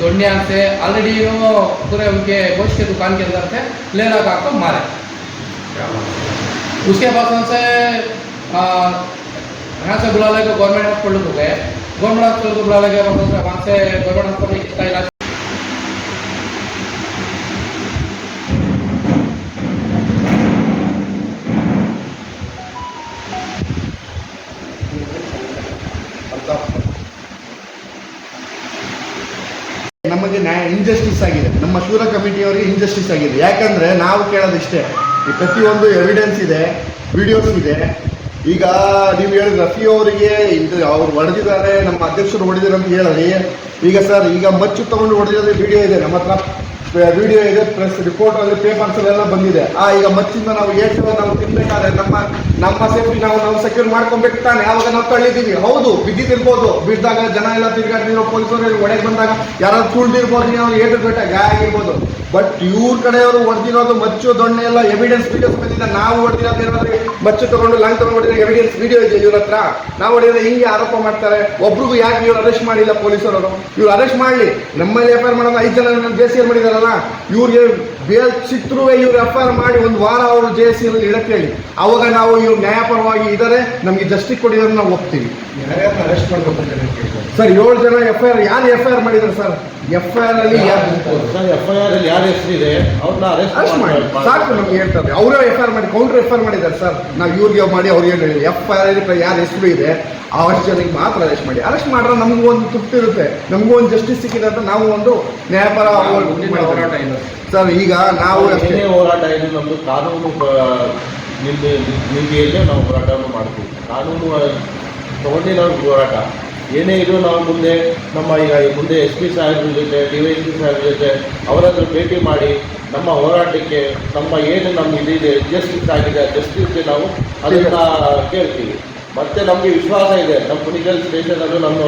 दोनिया से ऑलरेडी पूरे उनके गोश्त के दुकान के अंदर थे ले लगा को मारे उसके बाद उनसे यहाँ से बुला लेकर गवर्नमेंट हॉस्पिटल को गए गवर्नमेंट हॉस्पिटल को बुला लेकर वहाँ से गवर्नमेंट हॉस्पिटल में इलाज ನಮಗೆ ನ್ಯಾಯ ಇಂಜಸ್ಟಿಸ್ ಆಗಿದೆ. ನಮ್ಮ ಶೂರ ಕಮಿಟಿಯವರಿಗೆ ಇಂಜಸ್ಟಿಸ್ ಆಗಿದೆ. ಯಾಕಂದ್ರೆ ನಾವು ಕೇಳೋದಿಷ್ಟೇ. ಈ ಪ್ರತಿಯೊಂದು ಎವಿಡೆನ್ಸ್ ಇದೆ ವಿಡಿಯೋಸ್ ಇದೆ. ಈಗ ನೀವು ಹೇಳಿದ ರಫಿ ಅವರಿಗೆ ಇದು ಅವ್ರು ಹೊಡೆದಿದ್ದಾರೆ, ನಮ್ಮ ಅಧ್ಯಕ್ಷರು ಹೊಡೆದಿದ್ದಾರೆ ಅಂತ ಹೇಳಿ ಈಗ ಸರ್, ಈಗ ಮಚ್ಚು ತಗೊಂಡು ಹೊಡೆದಿರೋದು ವಿಡಿಯೋ ಇದೆ. ನಮ್ಮ ಹತ್ರ ವಿಡಿಯೋ ಇದೆ ಪ್ರೆಸ್ ರಿಪೋರ್ಟ್ ಅಲ್ಲಿ ಪೇಪರ್ಸ್ ಎಲ್ಲ ಬಂದಿದೆ. ಆ, ಈಗ ಮಚ್ಚಿಂದ ನಾವು ಏಟು ನಾವು ತಿನ್ಬೇಕಾದ್ರೆ ನಮ್ಮ ನಮ್ಮ ಸೇಫ್ಟಿ ನಾವು ನಾವು ಸೆಕ್ಯೂರ್ ಮಾಡ್ಕೊಬೇಕು ತಾನೆ. ಆವಾಗ ನಾವು ತಳ್ಳಿದ್ದೀವಿ. ಹೌದು ಬಿದ್ದಿದ್ದಿರ್ಬೋದು ಬಿದ್ದಾಗ ಜನ ಎಲ್ಲ ತಿರ್ಗಾಡ್ತಿರೋ ಪೊಲೀಸರು ಒಳಗೆ ಬಂದಾಗ ಯಾರಾದ್ರು ತುಳ್ದಿರ್ಬೋದು ನಾವು ಏಟು ಬೇಟ ಗಾಯ ಆಗಿರ್ಬೋದು. ಬಟ್ ಇವ್ರ ಕಡೆಯವರು ಹೊಡೆದಿರೋದು ಮಚ್ಚು ದೊಣ್ಣೆ ಎಲ್ಲ ಎವಿಡೆನ್ಸ್ ವಿಡಿಯೋಸ್ ಬಂದಿದೆ ನಾವು ಹೊಡೆದಿರೋದು ಏನಾದ್ರೆ ಮಚ್ಚು ತಗೊಂಡು ಲಾಂಗ್ ತಗೊಂಡು ಹೊಡೆದಿರೋ ಎವಿಡೆನ್ಸ್ ವಿಡಿಯೋ ಇದೆ ಇವ್ರ ಹತ್ರ? ನಾವು ಹೊಡೆಯೋದು ಹಿಂಗೆ ಆರೋಪ ಮಾಡ್ತಾರೆ? ಒಬ್ರಿಗೂ ಯಾಕೆ ಇವ್ರು ಅರೆಸ್ಟ್ ಮಾಡಿಲ್ಲ ಪೊಲೀಸರು ಇವ್ರು ಅರೆಸ್ಟ್ ಮಾಡಲಿ. ನಮ್ಮಲ್ಲಿ ಎಫ್ ಐ ಆರ್ ಮಾಡೋದು ಐದು ಜನ ಜೆ ಸಿ ಮಾಡಿದಾರಲ್ಲ ಇವ್ರಿಗೆ ಬೇಲ್ ಸಿಕ್ಕರೂ ಇವ್ರು ಎಫ್ ಐ ಆರ್ ಮಾಡಿ ಒಂದು ವಾರ ಅವರು ಜೆ ಸಿ ಇಡಕ್ಕೆ ಹೇಳಿ. ಅವಾಗ ನಾವು ಇವ್ರು ನ್ಯಾಯಪರವಾಗಿ ಇದ್ದಾರೆ ನಮಗೆ ಜಸ್ಟಿಸ್ ಕೊಡಿದ್ರೆ ನಾವು ಒಪ್ತೀವಿ. ಅರೆಸ್ಟ್ ಮಾಡ್ಬೇಕು. ಸರ್ ಏಳು ಜನ ಎಫ್ ಐ ಆರ್ ಯಾರು ಎಫ್ ಐ ಆರ್ ಮಾಡಿದ್ದಾರೆ ಸರ್? ಎಫ್ ಐ ಆರ್ ಅಲ್ಲಿ ಯಾರು ಸರ್ ಎಫ್ ಐ ಆರ್ ಅಲ್ಲಿ ಯಾರ ಹೆಸರಿದೆ? ಅವ್ರನ್ನ ಅರೆಸ್ಟ್ ಅರೆಸ್ಟ್ ಮಾಡಿ. ಸಾಕು ನಮ್ಗೆ ಹೇಳ್ತಾರೆ. ಅವರೇ ಎಫ್ ಐ ಆರ್ ಮಾಡಿ ಕೌಂಟರ್ ಎಫ್ ಐ ಆರ್ ಮಾಡಿದ್ದಾರೆ ಸರ್. ನಾವು ಇವ್ರಿಗೆ ಮಾಡಿ ಅವ್ರಿಗೆ ಹೇಳಿ ಎಫ್ ಐ ಆರ್ ಯಾರು ಹೆಸರು ಇದೆ? ಅವಷ್ಟು ಜನಕ್ಕೆ ಮಾತ್ರ ಅರೆಸ್ಟ್ ಮಾಡಿ. ಅರೆಸ್ಟ್ ಮಾಡಿದ್ರೆ ನಮಗೂ ಒಂದು ತೃಪ್ತಿ ಇರುತ್ತೆ. ನಮಗೂ ಒಂದು ಜಸ್ಟಿಸ್ ಸಿಕ್ಕಿದೆ ಅಂತ ನಾವು ಒಂದು ನ್ಯಾಯಪರ ಹೋರಾಟ ಏನು ಸರ್. ಈಗ ನಾವು ಅಷ್ಟೇ. ಏನೇ ಹೋರಾಟ ಇದು ನಮ್ದು ಕಾನೂನು ಬ- ನಿಂದೆ ನಾವು ಹೋರಾಟವನ್ನು ಮಾಡ್ತೀವಿ. ಕಾನೂನು ತಗೊಂಡೇ ನಾವು ಹೋರಾಟ. ಏನೇ ಇದು ನಾವು ಮುಂದೆ ನಮ್ಮ ಈಗ ಈ ಮುಂದೆ ಎಸ್ ಪಿ ಸಾಹೇಬ್ರ ಜೊತೆ ಡಿ ವೈ ಎಸ್ ಪಿ ಸಾಹೇಬ್ರ ಜೊತೆ ಅವರನ್ನು ಭೇಟಿ ಮಾಡಿ ನಮ್ಮ ಹೋರಾಟಕ್ಕೆ ನಮ್ಮ ಏನು ನಮ್ಮ ಇದಿದೆ ಜಸ್ಟಿಸ್ ಆಗಿದೆ ಜಸ್ಟಿಸ್ಗೆ ನಾವು ಅದನ್ನ ಕೇಳ್ತೀವಿ. ಮತ್ತೆ ನಮಗೆ ವಿಶ್ವಾಸ ಇದೆ. ನಮ್ಮ ಪೊಲಿಟಿಕಲ್ ಸ್ಟೇಷನ್ ಅದು ನಮ್ಮ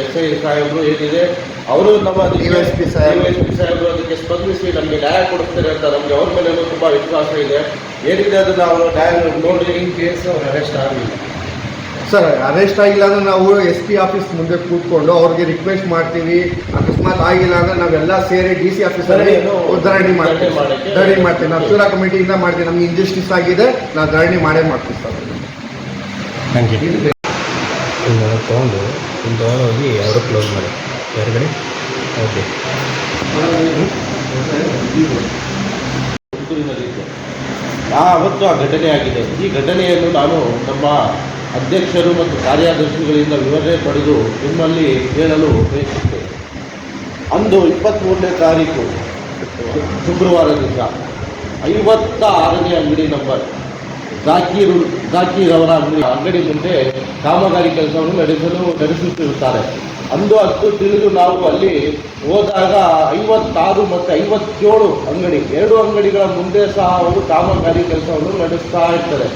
ಎಸ್ ಐ ಸಾಹೇಬ್ರು ಏನಿದೆ ಅವರು ನಮ್ಮ ಡಿ ವೈ ಪಿ ಸಾಹೇಬ್ ಡಿ ವೈ ಪಿ ಸಾಹೇಬ್ರು. ಅದಕ್ಕೆ ಸ್ಪಂದಿಸಿ ನಮಗೆ ನ್ಯಾಯ ಕೊಡ್ತಾರೆ ಅಂತ ನಮಗೆ ಅವ್ರ ಮೇಲೆ ತುಂಬಾ ವಿಶ್ವಾಸ ಇದೆ. ಏನಿದೆ ಆದರೂ ಅವರು ನ್ಯಾಯ ನೋಡಿ ಇನ್ ಕೇಸ್ ಅವ್ರು ಅರೆಸ್ಟ್ ಆಗಲಿಲ್ಲ. ಸರ್ ಅರೆಸ್ಟ್ ಆಗಿಲ್ಲ ಅಂದ್ರೆ ನಾವು ಎಸ್ ಪಿ ಆಫೀಸ್ ಮುಂದೆ ಕೂತ್ಕೊಂಡು ಅವ್ರಿಗೆ ರಿಕ್ವೆಸ್ಟ್ ಮಾಡ್ತೀವಿ. ಅಕಸ್ಮಾತ್ ಆಗಿಲ್ಲ ಅಂದ್ರೆ ನಾವೆಲ್ಲ ಸೇರಿ ಡಿ ಸಿ ಆಫೀಸಲ್ಲಿ ಧರಣಿ ಧರಣಿ ಮಾಡ್ತೀವಿ ಧರಣಿ ಮಾಡ್ತೀವಿ. ನಾವು ಕಮಿಟಿ ಕಮಿಟಿಯಿಂದ ಮಾಡ್ತೀವಿ. ನಮ್ಗೆ ಇಂಜಸ್ಟಿಸ್ ಆಗಿದೆ. ನಾವು ಧರಣಿ ಮಾಡೇ ಮಾಡ್ತೀವಿ ಸರ್. ತಗೊಂಡು ಹೋಗಿ ಅವರು ಕ್ಲೋಸ್ ಮಾಡಿ. ಹೊರಗಡೆ ಓಕೆ. ಆ ಅವತ್ತು ಆ ಘಟನೆ ಆಗಿದೆ. ಈ ಘಟನೆಯನ್ನು ನಾನು ನಮ್ಮ ಅಧ್ಯಕ್ಷರು ಮತ್ತು ಕಾರ್ಯದರ್ಶಿಗಳಿಂದ ವಿವರಣೆ ಪಡೆದು ನಿಮ್ಮಲ್ಲಿ ಹೇಳಲು ಬಯಸುತ್ತೇನೆ ಅಂದು ಇಪ್ಪತ್ತ್ಮೂರನೇ ತಾರೀಕು ಶುಕ್ರವಾರ ದಿವಸ ಐವತ್ತ ಆರನೇ ಅಂಗಡಿ ನಂಬರ್, ಜಾಕೀರ್ ಜಾಕೀರ್ ಅವರ ಅಂಗಡಿ ಅಂಗಡಿ ಮುಂದೆ ಕಾಮಗಾರಿ ಕೆಲಸವನ್ನು ನಡೆಸಲು ನಡೆಸುತ್ತಿರುತ್ತಾರೆ. ಅಂದು ಅಷ್ಟು ತಿಳಿದು ನಾವು ಅಲ್ಲಿ ಹೋದಾಗ ಐವತ್ತಾರು ಮತ್ತು ಐವತ್ತೇಳು ಅಂಗಡಿ, ಎರಡು ಅಂಗಡಿಗಳ ಮುಂದೆ ಸಹ ಅವರು ಕಾಮಗಾರಿ ಕೆಲಸವನ್ನು ನಡೆಸ್ತಾ ಇರ್ತಾರೆ.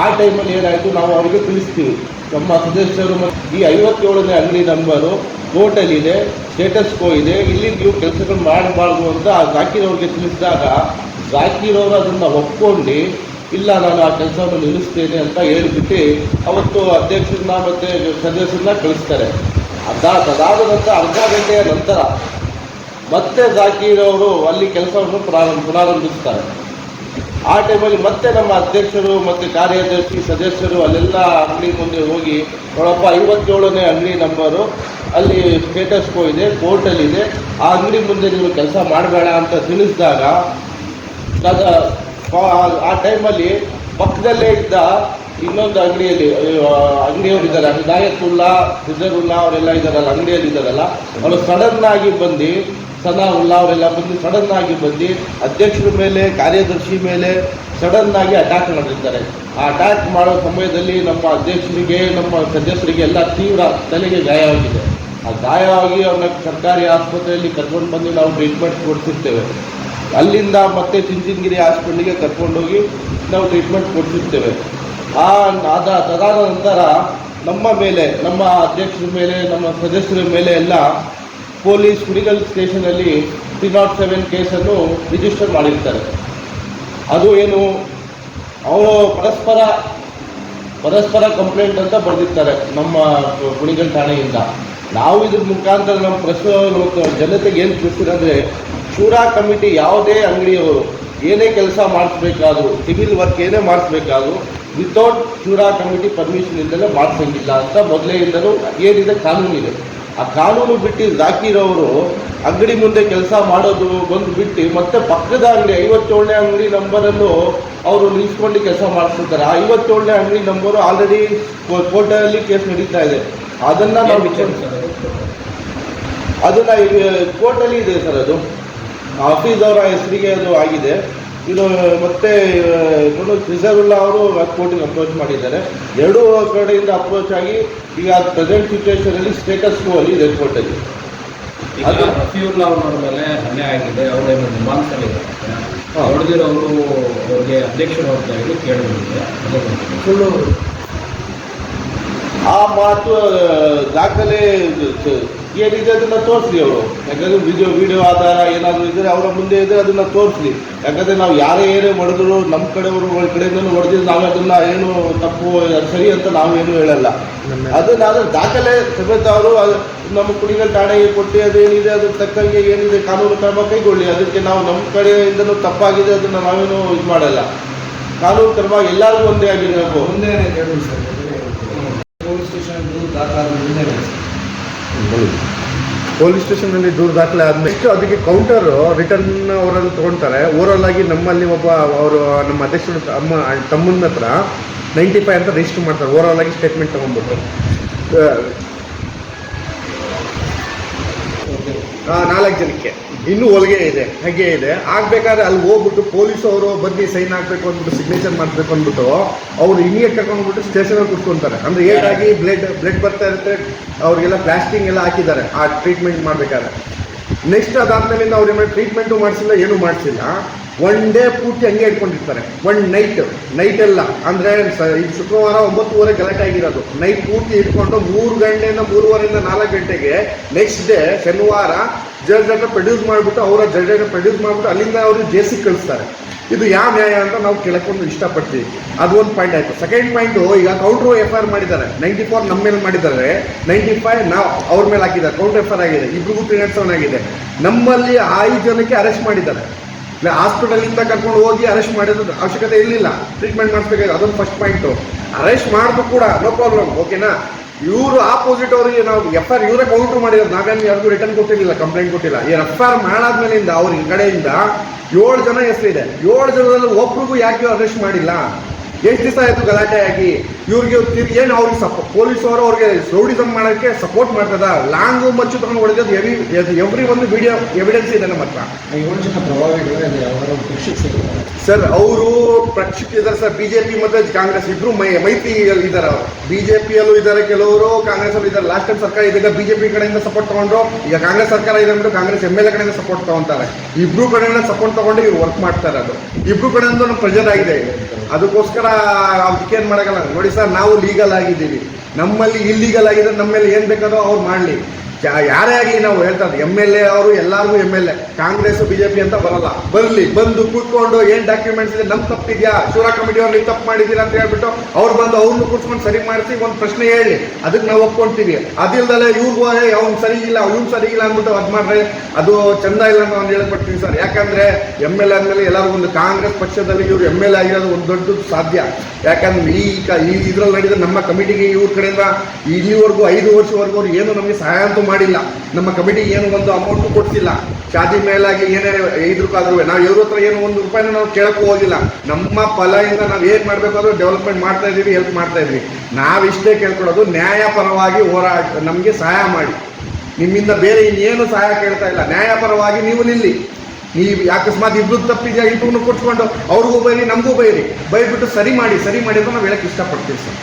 ಆ ಟೈಮಲ್ಲಿ ಏನಾಯಿತು ನಾವು ಅವರಿಗೆ ತಿಳಿಸ್ತೀವಿ. ನಮ್ಮ ಸದಸ್ಯರು ಮತ್ತು ಈ ಐವತ್ತೇಳನೇ ಅಂಗಡಿ ನಂಬರು ಕೋರ್ಟಲ್ಲಿದೆ ಸ್ಟೇಟಸ್ ಕೋ ಇದೆ. ಇಲ್ಲಿ ನೀವು ಕೆಲಸಗಳು ಮಾಡಬಾರ್ದು ಅಂತ ಆ ಅವ್ರಿಗೆ ತಿಳಿಸಿದಾಗ ಜಾಕಿರ್ ಅವರು ಅದನ್ನು ಒಪ್ಕೊಂಡು, ಇಲ್ಲ, ನಾನು ಆ ಕೆಲಸವನ್ನು ನಿಲ್ಲಿಸ್ತೇನೆ ಅಂತ ಹೇಳಿಬಿಟ್ಟು ಅವತ್ತು ಅಧ್ಯಕ್ಷರನ್ನ ಮತ್ತು ಸದಸ್ಯರನ್ನ ಕಳಿಸ್ತಾರೆ. ಅದ ಅದಾದ ನಂತರ ಅರ್ಧ ಗಂಟೆಯ ನಂತರ ಮತ್ತೆ ಜಾಕೀರ್ ಅವರು ಅಲ್ಲಿ ಕೆಲಸವನ್ನು ಪ್ರಾರಂಭ ಪುನರಾರಂಭಿಸ್ತಾರೆ ಆ ಟೈಮಲ್ಲಿ ಮತ್ತೆ ನಮ್ಮ ಅಧ್ಯಕ್ಷರು ಮತ್ತು ಕಾರ್ಯದರ್ಶಿ ಸದಸ್ಯರು ಅಲ್ಲೆಲ್ಲ ಅಂಗಡಿ ಮುಂದೆ ಹೋಗಿ ನೋಡಪ್ಪ, ಐವತ್ತೇಳನೇ ಅಂಗಡಿ ನಂಬರು ಅಲ್ಲಿ ಸ್ಟೇಟಸ್ ಕೋ ಇದೆ ಕೋರ್ಟಲ್ಲಿದೆ ಆ ಅಂಗಡಿ ಮುಂದೆ ನೀವು ಕೆಲಸ ಮಾಡಬೇಡ ಅಂತ ತಿಳಿಸಿದಾಗ ಆ- ಟೈಮಲ್ಲಿ ಪಕ್ಕದಲ್ಲೇ ಇದ್ದ ಇನ್ನೊಂದು ಅಂಗಡಿಯಲ್ಲಿ ಅಂಗಡಿಯವರು ಇದ್ದಾರೆ. ಹಿದಾಯತುಲ್ಲಾ ಹಿಜರುಲ್ಲಾ ಅವರೆಲ್ಲ ಇದ್ದಾರಲ್ಲ, ಅಂಗಡಿಯಲ್ಲಿ ಇದ್ದಾರಲ್ಲ. ಅವರು ಸಡನ್ ಆಗಿ ಬಂದು ಉಲ್ಲಾ ಅವರೆಲ್ಲ ಬಂದು ಸಡನ್ ಆಗಿ ಬಂದು ಅಧ್ಯಕ್ಷರ ಮೇಲೆ, ಕಾರ್ಯದರ್ಶಿ ಮೇಲೆ ಸಡನ್ ಆಗಿ ಅಟ್ಯಾಕ್ ಮಾಡಿರ್ತಾರೆ. ಆ ಅಟ್ಯಾಕ್ ಮಾಡೋ ಸಮಯದಲ್ಲಿ ನಮ್ಮ ಅಧ್ಯಕ್ಷರಿಗೆ, ನಮ್ಮ ಸದಸ್ಯರಿಗೆ ಎಲ್ಲ ತೀವ್ರ ತಲೆಗೆ ಗಾಯವಾಗಿದೆ ಆ ಗಾಯವಾಗಿ ಅವ್ರನ್ನ ಸರ್ಕಾರಿ ಆಸ್ಪತ್ರೆಯಲ್ಲಿ ಕರ್ಕೊಂಡು ಬಂದು ನಾವು ಟ್ರೀಟ್ಮೆಂಟ್ ಕೊಡ್ತಿರ್ತೇವೆ. ಅಲ್ಲಿಂದ ಮತ್ತೆ ಚಿಂಚನಗಿರಿ ಹಾಸ್ಪಿಟ್ಲಿಗೆ ಕರ್ಕೊಂಡೋಗಿ ನಾವು ಟ್ರೀಟ್ಮೆಂಟ್ ಕೊಡ್ತಿರ್ತೇವೆ. ಆ ಅದ ತದಾದ ನಂತರ ನಮ್ಮ ಮೇಲೆ, ನಮ್ಮ ಅಧ್ಯಕ್ಷರ ಮೇಲೆ, ನಮ್ಮ ಸದಸ್ಯರ ಮೇಲೆ ಎಲ್ಲ ಪೊಲೀಸ್ ಗುಡಿಗಲ್ ಸ್ಟೇಷನಲ್ಲಿ ತ್ರೀ ನಾಟ್ ಸೆವೆನ್ ಕೇಸನ್ನು ರಿಜಿಸ್ಟರ್ ಮಾಡಿರ್ತಾರೆ. ಅದು ಏನು, ಅವರು ಪರಸ್ಪರ ಪರಸ್ಪರ ಕಂಪ್ಲೇಂಟ್ ಅಂತ ಬರೆದಿರ್ತಾರೆ ನಮ್ಮ ಕುಣಿಗಲ್ ಠಾಣೆಯಿಂದ. ನಾವು ಇದ್ರ ಮುಖಾಂತರ ನಮ್ಮ ಪ್ರಶ್ನೆ ಜನತೆಗೆ ಏನು ತಿಳಿಸಿದ್ರೆ ಶೂರಾ ಕಮಿಟಿ ಯಾವುದೇ ಅಂಗಡಿಯವರು ಏನೇ ಕೆಲಸ ಮಾಡಿಸ್ಬೇಕಾದ್ರು, ಸಿವಿಲ್ ವರ್ಕ್ ಏನೇ ಮಾಡಿಸ್ಬೇಕಾದ್ರು ವಿತೌಟ್ ಶೂರಾ ಕಮಿಟಿ ಪರ್ಮಿಷನ್ ಇಲ್ಲದೆ ಮಾಡಿಸಂಗಿಲ್ಲ ಅಂತ ಇದ್ದರೂ ಏನಿದೆ ಕಾನೂನಿದೆ. ಆ ಕಾನೂನು ಬಿಟ್ಟು ಜಾಕೀರ್ ಅವರು ಅಂಗಡಿ ಮುಂದೆ ಕೆಲಸ ಮಾಡೋದು ಬಂದು ಬಿಟ್ಟು ಮತ್ತೆ ಪಕ್ಕದ ಅಂಗಡಿ ಐವತ್ತೇಳನೇ ಅಂಗಡಿ ನಂಬರನ್ನು ಅವರು ನಿಲ್ಸ್ಕೊಂಡು ಕೆಲಸ ಮಾಡಿಸ್ತಾರೆ ಆ ಐವತ್ತೇಳನೇ ಅಂಗಡಿ ನಂಬರು ಆಲ್ರೆಡಿ ಕೋರ್ಟಲ್ಲಿ ಕೇಸ್ ನಡೀತಾ ಇದೆ. ಅದನ್ನ ನಾವು ವಿಚಾರಿಸ್ತಾರೆ ಅದನ್ನ ಈಗ ಕೋರ್ಟಲ್ಲಿ ಇದೆ ಸರ್ ಅದು. ಆಫೀಸ್ ಅವರ ಹೆಸರಿಗೆ ಅದು ಆಗಿದೆ. ಇದು ಮತ್ತೆ ರಿಸರ್ವುಲ್ಲಾ ಅವರು ಕೋರ್ಟಿಗೆ ಅಪ್ರೋಚ್ ಮಾಡಿದ್ದಾರೆ. ಎರಡೂ ಕಡೆಯಿಂದ ಅಪ್ರೋಚ್ ಆಗಿ ಈಗ ಪ್ರೆಸೆಂಟ್ ಸಿಚುವೇಶನ್ ಅಲ್ಲಿ ಸ್ಟೇಟಸ್ ಕೋ ಅಲ್ಲಿ ಇದೆ ಕೋರ್ಟಲ್ಲಿ ಅಲ್ಲಿ. ಅದು- ರಫಿಯುಲ್ಲಾ ಅವ್ರ ಮೇಲೆ ಅನ್ಯಾಯ ಆಗಿದೆ ಅವರೇನು ನಿಮಾನ್ಸಲ್ಲಿದ್ದಾರೆ. ಹೊಡೆದಿರೋರು ಅವ್ರಿಗೆ ಅಧ್ಯಕ್ಷರು ಹೋಗ್ತಾ ಇದ್ದು ಕೇಳಿ ಬಂದಿದೆ. ಅದೇ ಸುಳ್ಳು. ಆ ಮಾತು ದಾಖಲೆ ಏನಿದೆ ಅದನ್ನು ತೋರಿಸ್ಲಿ ಅವರು. ಯಾಕಂದ್ರೆ ವಿಡಿಯೋ ವಿಡಿಯೋ ಆಧಾರ ಏನಾದರೂ ಇದ್ರೆ ಅವರ ಮುಂದೆ ಇದ್ದರೆ ಅದನ್ನ ತೋರಿಸ್ಲಿ. ಯಾಕಂದ್ರೆ ನಾವು ಯಾರೇ ಏನೇ ಹೊಡೆದ್ರು ನಮ್ಮ ಕಡೆಯವರು ಕಡೆಯಿಂದ ಹೊಡೆದಿದ್ದು ನಾವು ಅದನ್ನ ಏನು ತಪ್ಪು ಸರಿ ಅಂತ ನಾವೇನು ಹೇಳಲ್ಲ. ಅದನ್ನ ಅದ್ರ ದಾಖಲೆ ಸಮೇತ ಅವರು ನಮ್ಮ ಕುಡಿಗಳ ಠಾಣೆಗೆ ಕೊಟ್ಟು ಅದೇನಿದೆ, ಅದಕ್ಕೆ ತಕ್ಕಂಗೆ ಏನಿದೆ ಕಾನೂನು ಕ್ರಮ ಕೈಗೊಳ್ಳಿ. ಅದಕ್ಕೆ ನಾವು ನಮ್ಮ ಕಡೆಯಿಂದನೂ ತಪ್ಪಾಗಿದೆ, ಅದನ್ನ ನಾವೇನು ಇದು ಮಾಡಲ್ಲ. ಕಾನೂನು ಕ್ರಮ ಎಲ್ಲರಿಗೂ ಒಂದೇ ಆಗಿರಬೇಕು. ಒಂದೇ ಪೊಲೀಸ್ ಸ್ಟೇಷನ್ ದಾಖಲಾದ ಪೊಲೀಸ್ ಸ್ಟೇಷನಲ್ಲಿ ದೂರು ದಾಖಲೆ ಆದ ನೆಕ್ಸ್ಟ್ ಅದಕ್ಕೆ ಕೌಂಟರ್ ರಿಟರ್ನ್ ಅವರಲ್ಲಿ ತೊಗೊಳ್ತಾರೆ ಓವರಾಲ್ ಆಗಿ ನಮ್ಮಲ್ಲಿ ಒಬ್ಬ ಅವರು ನಮ್ಮ ಅಧ್ಯಕ್ಷರು ಅಮ್ಮ, ತಮ್ಮನ ಹತ್ರ ನೈಂಟಿ ಫೈವ್ ಅಂತ ರಿಜಿಸ್ಟರ್ ಮಾಡ್ತಾರೆ. ಓವರಾಲ್ ಆಗಿ ಸ್ಟೇಟ್ಮೆಂಟ್ ತೊಗೊಂಡ್ಬಿಟ್ಟು ನಾಲ್ಕು ಜನಕ್ಕೆ. ಇನ್ನೂ ಹೊಲಿಗೆ ಇದೆ, ಹಾಗೆ ಇದೆ. ಆಗಬೇಕಾದ್ರೆ ಅಲ್ಲಿ ಹೋಗ್ಬಿಟ್ಟು ಪೊಲೀಸ್ ಅವರು ಬಂದು ಸೈನ್ ಹಾಕ್ಬೇಕು ಅಂದ್ಬಿಟ್ಟು ಸಿಗ್ನೇಚರ್ ಮಾಡಬೇಕು ಅಂದ್ಬಿಟ್ಟು ಅವರು ಇಮಿಡಿಯೇಟ್ ಕರ್ಕೊಂಡ್ಬಿಟ್ಟು ಸ್ಟೇಷನಲ್ಲಿ ಕುತ್ಕೊಂತಾರೆ. ಅಂದ್ರೆ ಏಟಾಗಿ ಬ್ಲಡ್ ಬ್ಲಡ್ ಬರ್ತಾ ಇರುತ್ತೆ, ಅವ್ರಿಗೆಲ್ಲ ಪ್ಲಾಸ್ಟಿಂಗ್ ಎಲ್ಲ ಹಾಕಿದ್ದಾರೆ ಆ ಟ್ರೀಟ್ಮೆಂಟ್ ಮಾಡ್ಬೇಕಾದ್ರೆ. ನೆಕ್ಸ್ಟ್ ಅದಾದ್ಮೇಲಿಂದ ಅವ್ರು ಟ್ರೀಟ್ಮೆಂಟ್ ಟ್ರೀಟ್ಮೆಂಟು ಮಾಡಿಸಿಲ್ಲ, ಏನೂ ಮಾಡಿಸಿಲ್ಲ. ಒನ್ ಡೇ ಪೂರ್ತಿ ಹಂಗೆ ಇಟ್ಕೊಂಡಿರ್ತಾರೆ. ಒನ್ ನೈಟ್ ನೈಟ್ ಎಲ್ಲ. ಅಂದರೆ ಇದು ಶುಕ್ರವಾರ ಒಂಬತ್ತುವರೆ ಗಲಾಟೆ ಆಗಿರೋದು. ನೈಟ್ ಪೂರ್ತಿ ಇಟ್ಕೊಂಡು ಮೂರು ಗಂಟೆಯಿಂದ ಮೂರುವರೆಯಿಂದ ನಾಲ್ಕು ಗಂಟೆಗೆ ನೆಕ್ಸ್ಟ್ ಡೇ ಶನಿವಾರ ಜಡ್ಜ್ ಹತ್ರ ಪ್ರೊಡ್ಯೂಸ್ ಮಾಡಿಬಿಟ್ಟು ಅವರ ಜಡ್ಜ್ ಹತ್ರ ಪ್ರೊಡ್ಯೂಸ್ ಮಾಡಿಬಿಟ್ಟು ಅಲ್ಲಿಂದ ಅವರು ಜೇಸಿ ಕಳಿಸ್ತಾರೆ. ಇದು ಯಾವ ನ್ಯಾಯ ಅಂತ ನಾವು ಕೇಳಕ್ಕೊಂದು ಇಷ್ಟಪಡ್ತೀವಿ. ಅದು ಒಂದು ಪಾಯಿಂಟ್ ಆಯಿತು. ಸೆಕೆಂಡ್ ಪಾಯಿಂಟು ಈಗ ಕೌಂಟ್ರು ಎಫ್ ಐ ಆರ್ ಮಾಡಿದ್ದಾರೆ. ನೈಂಟಿ ಫೋರ್ ನಮ್ಮ ಮೇಲೆ ಮಾಡಿದ್ದಾರೆ. ನೈಂಟಿ ಫೈವ್ ನಾವು ಅವ್ರ ಮೇಲೆ ಹಾಕಿದ್ದಾರೆ. ಕೌಂಟರ್ ಎಫ್ ಐ ಆರ್ ಆಗಿದೆ. ಇಬ್ಬರಿಗೂ ತ್ರೀ ಹಂಡ್ರೆಡ್ ಸೆವೆನ್ ಆಗಿದೆ. ನಮ್ಮಲ್ಲಿ ಐದು ಜನಕ್ಕೆ ಅರೆಸ್ಟ್ ಮಾಡಿದ್ದಾರೆ. ಹಾಸ್ಪಿಟಲಿಂದ ಕರ್ಕೊಂಡು ಹೋಗಿ ಅರೆಸ್ಟ್ ಮಾಡಿದ ಅವಶ್ಯಕತೆ ಇರಲಿಲ್ಲ. ಟ್ರೀಟ್ಮೆಂಟ್ ಮಾಡಿಸ್ಬೇಕಾಗಿ ಅದೊಂದು ಫಸ್ಟ್ ಪಾಯಿಂಟು ಅರೆಸ್ಟ್ ಮಾಡಿದ್ರು ಕೂಡ ನೋ ಪ್ರಾಬ್ಲಮ್ ಓಕೆನಾ ಇವರು ಆಪೋಸಿಟ್ ಅವರಿಗೆ ನಾವು ಎಫ್ ಆರ್ ಇವರೇ ಕೌಂಟರ್ ಮಾಡಿರೋದು, ನಾವೇನು ಯಾರಿಗೂ ರಿಟರ್ನ್ ಕೊಟ್ಟಿರಲಿಲ್ಲ ಕಂಪ್ಲೇಂಟ್ ಕೊಟ್ಟಿಲ್ಲ. ಈ ಎಫ್ ಆರ್ ಮಾಡಾದ್ಮೇಲಿಂದ ಅವ್ರ ಕಡೆಯಿಂದ ಏಳು ಜನ ಹೆಸರಿದೆ. ಏಳು ಜನದಲ್ಲಿ ಒಬ್ರಿಗೂ ಯಾಕೆ ಅರೆಸ್ಟ್ ಮಾಡಿಲ್ಲ. ಎಷ್ಟು ದಿವಸ ಆಯಿತು ಗಲಾಟೆ ಆಗಿ? ಇವ್ರಿಗೆ ತಿರ್ಗಿ ಏನು ಅವ್ರಿಗೆ ಸಪ್ ಪೊಲೀಸ್ ಅವರು ಅವ್ರಿಗೆ ರೌಡಿಸಮ್ ಮಾಡೋಕ್ಕೆ ಸಪೋರ್ಟ್ ಮಾಡ್ತದ? ಲಾಂಗು ಮಚ್ಚು ತಗೊಂಡು ಹೊಡೆದದ್ದು ಎವಿ ಎವ್ರಿ ಒಂದು ವಿಡಿಯೋ ಎವಿಡೆನ್ಸ್ ಇದೆ ನಮ್ಮ ಹತ್ರ. ಜನ ಪ್ರಭಾವಿಗಳು ಸರ್ ಅವರು ಪ್ರಕ್ಷಿಪ್ತಿದ್ದಾರೆ ಸರ್ ಬಿಜೆಪಿ ಮತ್ತೆ ಕಾಂಗ್ರೆಸ್ ಇಬ್ರು ಮೈ ಮೈತ್ರಿ ಇದ್ದಾರೆ ಅವರು. ಪಿಯಲ್ಲೂ ಇದ್ದಾರೆ ಕೆಲವರು ಕಾಂಗ್ರೆಸ್ ಅಲ್ಲಿ ಇದ್ದಾರೆ ಲಾಸ್ಟ್ ಟೈಮ್ ಸರ್ಕಾರ ಇದೀಗ ಬಿಜೆಪಿ ಕಡೆಯಿಂದ ಸಪೋರ್ಟ್ ತಗೊಂಡ್ರು. ಈಗ ಕಾಂಗ್ರೆಸ್ ಸರ್ಕಾರ ಇದೆ ಅಂದ್ಬಿಟ್ಟು ಕಾಂಗ್ರೆಸ್ ಎಂ ಎಲ್ ಎ ಕಡೆಯಿಂದ ಸಪೋರ್ಟ್ ತಗೊಂತಾರೆ. ಇಬ್ರು ಕಡೆಯಿಂದ ಸಪೋರ್ಟ್ ತಗೊಂಡು ಇವ್ರು ವರ್ಕ್ ಮಾಡ್ತಾರೆ ಅದು ಇಬ್ರು ಕಡೆಯಿಂದ ನಮ್ಮ ಆಗಿದೆ. ಅದಕ್ಕೋಸ್ಕರ ಅದಕ್ಕೇನು ಮಾಡೋಕ್ಕಲ್ಲ ನೋಡಿ ಸರ್, ನಾವು ಲೀಗಲ್ ಆಗಿದ್ದೀವಿ. ನಮ್ಮಲ್ಲಿ ಇಲ್ಲೀಗಲ್ ಆಗಿದ್ರೆ ನಮ್ಮ ಮೇಲೆ ಏನು ಬೇಕಾದ್ರೂ ಅವ್ರು ಮಾಡಲಿ. ಯಾರೇ ಆಗಲಿ ನಾವು ಹೇಳ್ತಾ ಎಂ ಎಲ್ ಎ ಅವರು ಎಲ್ಲರಿಗೂ M L A Congress BJP ಅಂತ ಬರಲ್ಲ. ಬರಲಿ, ಬಂದು ಕೂತ್ಕೊಂಡು ಏನು ಡಾಕ್ಯುಮೆಂಟ್ಸ್ ಇದೆ ನಮ್ ತಪ್ಪಿದ್ಯಾ? ಶೂರಾ ಕಮಿಟಿ ಅವ್ರು ನೀವು ತಪ್ಪು ಮಾಡಿದ್ದೀರಾ ಅಂತ ಹೇಳ್ಬಿಟ್ಟು ಅವ್ರು ಬಂದು ಅವ್ರನ್ನ ಕೂತ್ಕೊಂಡು ಸರಿ ಮಾಡಿಸಿ ಒಂದು ಪ್ರಶ್ನೆ ಹೇಳಿ. ಅದಕ್ಕೆ ನಾವು ಒಪ್ಕೊಂತೀವಿ. ಅದಿಲ್ದಲೆ ಇವ್ರಿಗೂ ಅವ್ನು ಸರಿ ಇಲ್ಲ ಅವ್ನು ಸರಿ ಇಲ್ಲ ಅಂದ್ಬಿಟ್ಟು ಅದು ಮಾಡ್ರೆ ಅದು ಚಂದ ಇಲ್ಲ ಅಂತ ನಾನು ಹೇಳ್ಬಿಡ್ತೀನಿ ಸರ್. ಯಾಕಂದ್ರೆ ಎಂ ಎಲ್ ಎ ಆದ್ಮೇಲೆ ಎಲ್ಲರೂ ಒಂದು ಕಾಂಗ್ರೆಸ್ ಪಕ್ಷದಲ್ಲಿ ಇವ್ರು ಎಂ ಎಲ್ ಎ ಆಗಿರೋದು ಒಂದು ದೊಡ್ಡದು ಸಾಧ್ಯ. ಯಾಕಂದ್ರೆ ಈಗ ಈ ಇದ್ರಲ್ಲಿ ನಡೆದ ನಮ್ಮ ಕಮಿಟಿಗೆ ಇವ್ರ ಕಡೆಯಿಂದ ಇಲ್ಲಿವರೆಗೂ ಐದು ವರ್ಷವರೆಗೂ ಅವ್ರು ಏನು ನಮಗೆ ಸಹಾಯ ಅಂತೂ ಮಾಡಿಲ್ಲ. ನಮ್ಮ ಕಮಿಟಿ ಏನು ಒಂದು ಅಮೌಂಟು ಕೊಡ್ತಿಲ್ಲ. ಶಾದಿ ಮೇಲಾಗಿ ಏನೇ ಇದ್ರಕ್ಕಾದ್ರೂ ನಾವು ಇವ್ರ ಹತ್ರ ಏನು ಒಂದು ರೂಪಾಯಿನ ನಾವು ಕೇಳಕ್ಕೂ ಹೋಗಿಲ್ಲ. ನಮ್ಮ ಫಲದಿಂದ ನಾವು ಏನು ಮಾಡಬೇಕಾದ್ರೂ ಡೆವಲಪ್ಮೆಂಟ್ ಮಾಡ್ತಾ ಇದೀವಿ ಹೆಲ್ಪ್ ಮಾಡ್ತಾ ಇದ್ವಿ. ನಾವಿಷ್ಟೇ ಕೇಳ್ಕೊಡೋದು ನ್ಯಾಯಪರವಾಗಿ ಹೋರಾಟ ನಮಗೆ ಸಹಾಯ ಮಾಡಿ. ನಿಮ್ಮಿಂದ ಬೇರೆ ಇನ್ನೇನು ಸಹಾಯ ಕೇಳ್ತಾ ಇಲ್ಲ. ನ್ಯಾಯಪರವಾಗಿ ನೀವು ನಿಲ್ಲಿ. ನೀವು ಅಕಸ್ಮಾತ್ ಇಬ್ರು ತಪ್ಪಿದ್ಯಾ ಇಬ್ಬರನ್ನು ಕೊಟ್ಕೊಂಡು ಅವ್ರಿಗೂ ಬೈರಿ, ನಮಗೂ ಬೈರಿ. ಬೈಬಿಟ್ಟು ಸರಿ ಮಾಡಿ ಸರಿ ಮಾಡಿ ಅಂತ ನಾವು ಹೇಳಕ್ಕೆ ಇಷ್ಟಪಡ್ತೀವಿ ಸರ್.